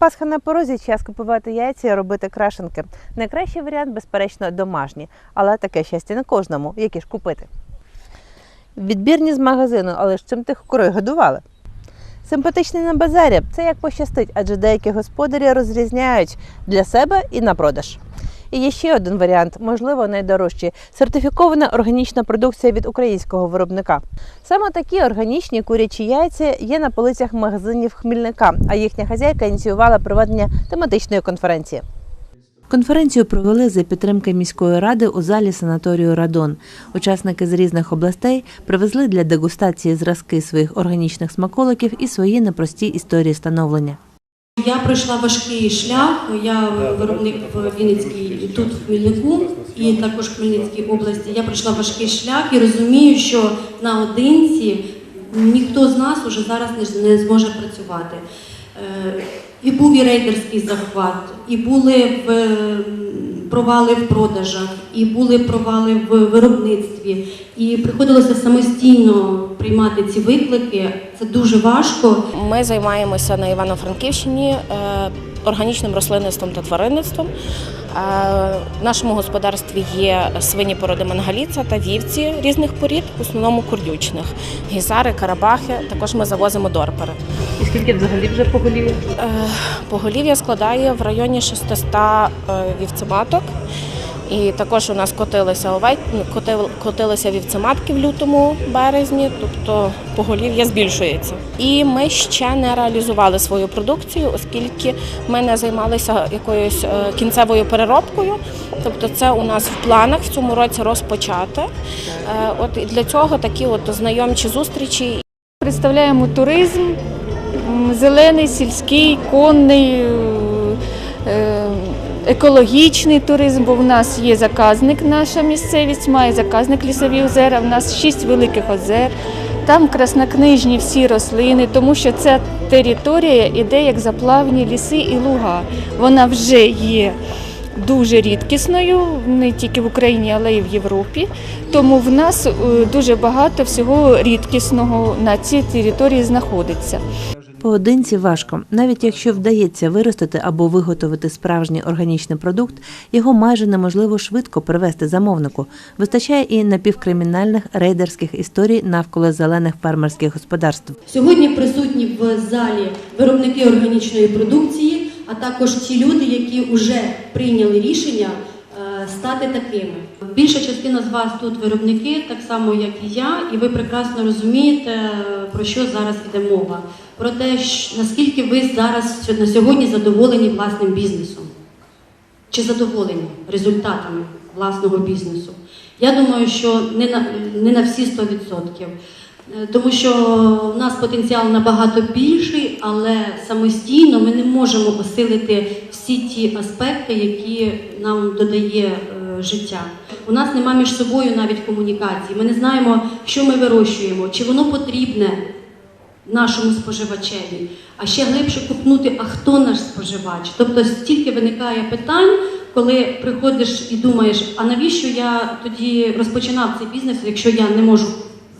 Пасха на порозі, час купувати яйця і робити крашенки. Найкращий варіант, безперечно, домашні, але таке щастя не кожному, які ж купити. Відбірні з магазину, але ж чим тих курей годували. Симпатичний на базарі це як пощастить, адже деякі господарі розрізняють для себе і на продаж. І є ще один варіант, можливо, найдорожчий сертифікована органічна продукція від українського виробника. Саме такі органічні курячі яйця є на полицях магазинів Хмільника, а їхня хазяйка ініціювала проведення тематичної конференції. Конференцію провели за підтримки міської ради у залі санаторію Радон. Учасники з різних областей привезли для дегустації зразки своїх органічних смаколиків і свої непрості історії становлення. Я пройшла важкий шлях. Я виробник в Вінницькій тут в Хмельнику і також в Хмельницькій області. Я пройшла важкий шлях і розумію, що наодинці ніхто з нас уже зараз не, зможе працювати. Е, І був і рейдерський захват, і були в, провали в продажах, і були провали в виробництві. І приходилося самостійно приймати ці виклики. Це дуже важко. Ми займаємося на Івано-Франківщині е, органічним рослинництвом та тваринництвом. Е, В нашому господарстві є свині породи мангаліца та вівці різних порід, в основному курдючних. Гізари, карабахи. Також ми завозимо дорпери. І скільки взагалі вже поголів'я? Е, Поголів'я складає в районі 600 е, вівцематок. І також у нас котилися овець, котил- котилися вівцематки в лютому березні, тобто поголів'я збільшується. І ми ще не реалізували свою продукцію, оскільки ми не займалися якоюсь е, кінцевою переробкою. Тобто, це у нас в планах в цьому році розпочати. Е, От для цього такі от знайомчі зустрічі Представляємо туризм, зелений, сільський, конний, екологічний туризм, бо в нас є заказник, наша місцевість має заказник лісові озера, в нас шість великих озер. Там краснокнижні всі рослини, тому що ця територія іде як заплавні ліси і луга. Вона вже є дуже рідкісною, не тільки в Україні, але й в Європі. Тому в нас е, дуже багато всього рідкісного на цій території знаходиться. Поодинці важко, навіть якщо вдається виростити або виготовити справжній органічний продукт, його майже неможливо швидко привести замовнику. Вистачає і напівкримінальних рейдерських історій навколо зелених фермерських господарств. Сьогодні присутні в залі виробники органічної продукції, а також ті люди, які вже прийняли рішення стати такими. Більша частина з вас тут виробники, так само як і я, і ви прекрасно розумієте, про що зараз йде мова. Про те, наскільки ви зараз на сьогодні задоволені власним бізнесом. Чи задоволені результатами власного бізнесу? Я думаю, що не на, не на всі 100%. Е, Тому що в нас потенціал набагато більший, але самостійно ми не можемо осилити всі ті аспекти, які нам додає е, життя. У нас немає між собою навіть комунікації. Ми не знаємо, що ми вирощуємо, чи воно потрібне нашому споживачеві, а ще глибше купнути, а хто наш споживач. Тобто стільки виникає питань, коли приходиш і думаєш, а навіщо я тоді розпочинав цей бізнес, якщо я не можу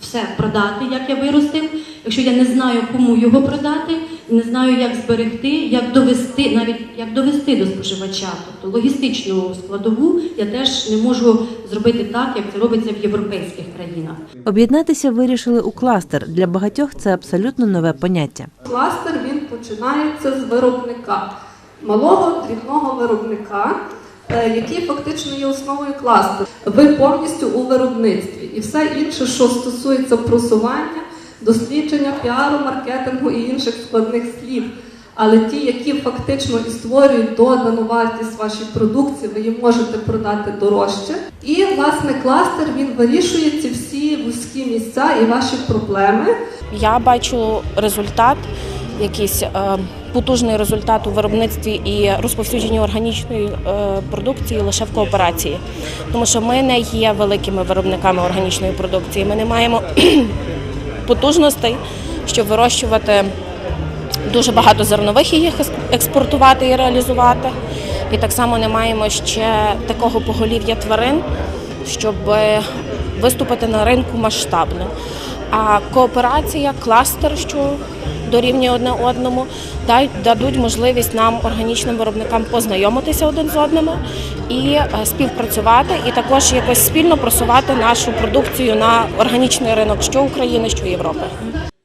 все продати, як я виростив, якщо я не знаю, кому його продати, не знаю, як зберегти, як довести, навіть як довести до споживача. Тобто логістичну складову я теж не можу зробити так, як це робиться в європейських країнах. Об'єднатися вирішили у кластер. Для багатьох це абсолютно нове поняття. Кластер він починається з виробника, малого дрібного виробника, е, який фактично є основою кластеру. Ви повністю у виробництві. І все інше, що стосується просування, дослідження, піару, маркетингу і інших складних слів. Але ті, які фактично і створюють додану вартість вашій продукції, ви її можете продати дорожче. І власне кластер він вирішує ці всі вузькі місця і ваші проблеми. Я бачу результат, якийсь е, потужний результат у виробництві і розповсюдженні органічної е, продукції лише в кооперації. Тому що ми не є великими виробниками органічної продукції. Ми не маємо потужностей, щоб вирощувати дуже багато зернових і їх експортувати і реалізувати. І так само не маємо ще такого поголів'я тварин, щоб виступити на ринку масштабно. А кооперація, кластер, що дорівнює одне одному, дадуть можливість нам, органічним виробникам, познайомитися один з одними і е, співпрацювати, і також якось спільно просувати нашу продукцію на органічний ринок що України, що Європи.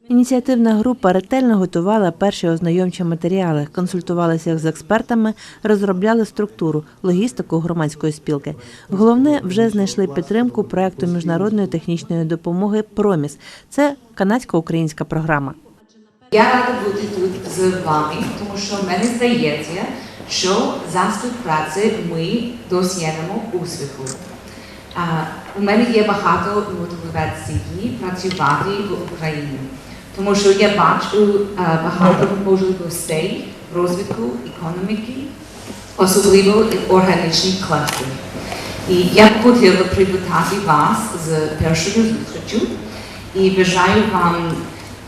Ініціативна група ретельно готувала перші ознайомчі матеріали, консультувалися з експертами, розробляли структуру, логістику громадської спілки. Головне, вже знайшли підтримку проекту міжнародної технічної допомоги Проміс. Це канадсько-українська програма. Я рада бути тут з вами, тому що мені здається, що за співпраці ми досягнемо успіху. У мене є багато мотивації працювати в Україні, тому що я бачу багато можливостей розвитку економіки, особливо органічних кластерів. І я б хотіла привітати вас з першою зустрічю і бажаю вам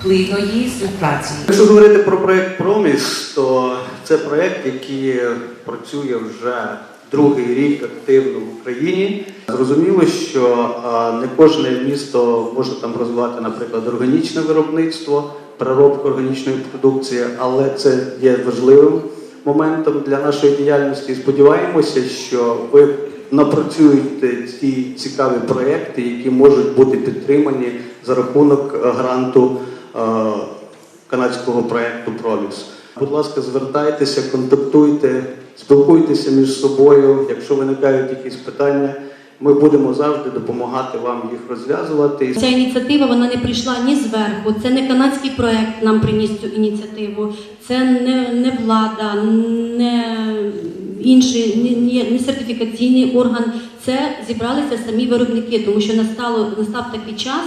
плідної співпраці. Якщо говорити про проект Проміс, то це проект, який працює вже другий рік активно в Україні. Зрозуміло, що не кожне місто може там розвивати, наприклад, органічне виробництво, переробку органічної продукції, але це є важливим моментом для нашої діяльності. Сподіваємося, що ви напрацюєте ці цікаві проекти, які можуть бути підтримані за рахунок гранту канадського проекту Проміс. Будь ласка, звертайтеся, контактуйте, спілкуйтеся між собою. Якщо виникають якісь питання, ми будемо завжди допомагати вам їх розв'язувати. Ця ініціатива вона не прийшла ні зверху. Це не канадський проект нам приніс цю ініціативу. Це не, не влада, не інший, ні, ні сертифікаційний орган. Це зібралися самі виробники, тому що настало настав такий час,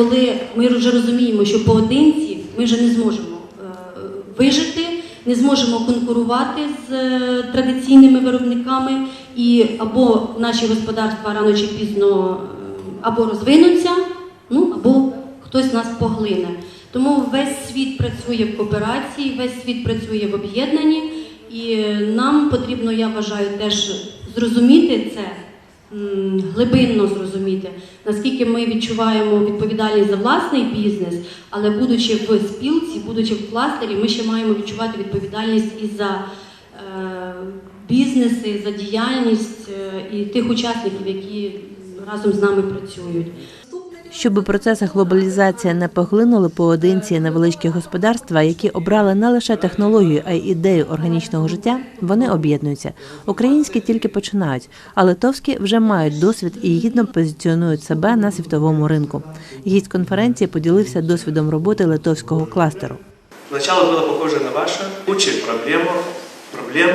коли ми вже розуміємо, що поодинці ми вже не зможемо е, вижити, не зможемо конкурувати з е, традиційними виробниками, і або наші господарства рано чи пізно е, або розвинуться, ну або хтось нас поглине. Тому весь світ працює в кооперації, весь світ працює в об'єднанні, і нам потрібно, я вважаю, теж зрозуміти це, глибинно зрозуміти, наскільки ми відчуваємо відповідальність за власний бізнес, але будучи в спілці, будучи в кластері, ми ще маємо відчувати відповідальність і за е, бізнеси, за діяльність е, і тих учасників, які разом з нами працюють. Щоб процеси глобалізації не поглинули поодинці невеличкі господарства, які обрали не лише технологію, а й ідею органічного життя, вони об'єднуються. Українські тільки починають, а литовські вже мають досвід і гідно позиціонують себе на світовому ринку. Гість конференції поділився досвідом роботи литовського кластеру. Начало было похоже на ваше. Куча проблем, проблем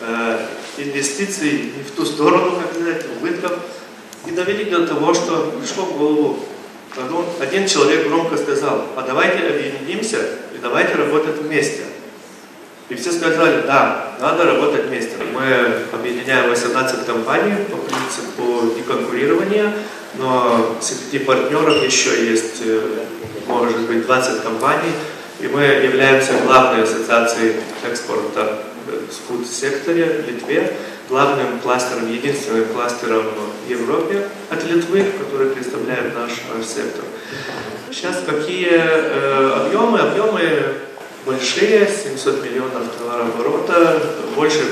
э, инвестиций не в ту сторону, как сказать, убытков. И довели до того, что пришло в голову, один человек громко сказал, а давайте объединимся и давайте работать вместе. И все сказали, да, надо работать вместе. Мы объединяем 18 компаний по принципу неконкурирования, но среди партнеров еще есть, э, может быть, 20 компаний, и мы являемся главной ассоциацией экспорта в фуд-секторе в Литве, главным кластером, единственным кластером в Европе от Литвы, который представляет наш, наш сектор. Сейчас какие э, объемы? Объемы большие, 700 миллионов товарооборота, больше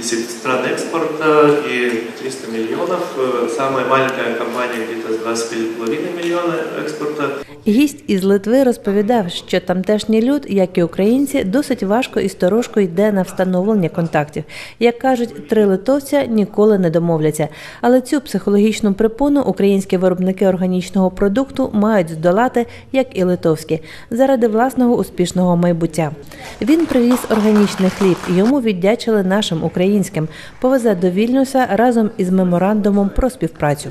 50 стран экспорта и 300 миллионов. Э, Самая маленькая компания где-то 2,5 миллиона экспорта. Гість із Литви розповідав, що тамтешній люд, як і українці, досить важко і сторожко йде на встановлення контактів. Як кажуть, три литовця ніколи не домовляться. Але цю психологічну припону українські виробники органічного продукту мають здолати, як і литовські, заради власного успішного майбуття. Він привіз органічний хліб. Йому віддячили нашим українським. Повезе до Вільнюса разом із меморандумом про співпрацю.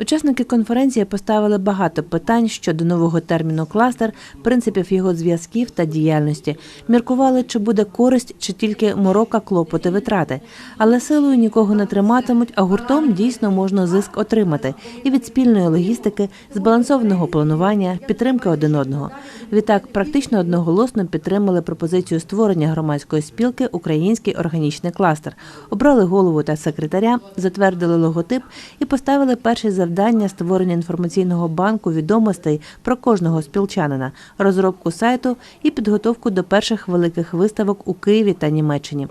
Учасники конференції поставили багато питань щодо нового терміну кластер, принципів його зв'язків та діяльності. Міркували, чи буде користь, чи тільки морока, клопоти, витрати. Але силою нікого не триматимуть, а гуртом дійсно можна зиск отримати і від спільної логістики, збалансованого планування, підтримки один одного. Відтак, практично одноголосно підтримали пропозицію створення громадської спілки Український органічний кластер, обрали голову та секретаря, затвердили логотип і поставили перший за завдання створення інформаційного банку відомостей про кожного спілчанина, розробку сайту і підготовку до перших великих виставок у Києві та Німеччині.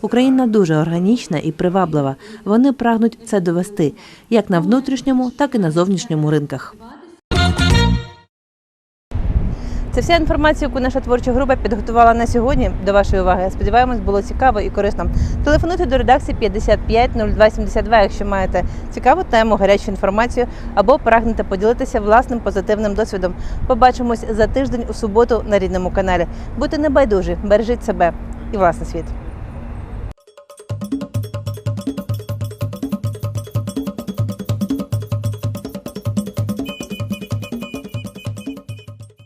Україна дуже органічна і приваблива. Вони прагнуть це довести як на внутрішньому, так і на зовнішньому ринках. Це вся інформація, яку наша творча група підготувала на сьогодні. До вашої уваги. Сподіваємось, було цікаво і корисно. Телефонуйте до редакції 55 02 72, якщо маєте цікаву тему, гарячу інформацію або прагнете поділитися власним позитивним досвідом. Побачимось за тиждень у суботу на рідному каналі. Будьте небайдужі, бережіть себе і власний світ.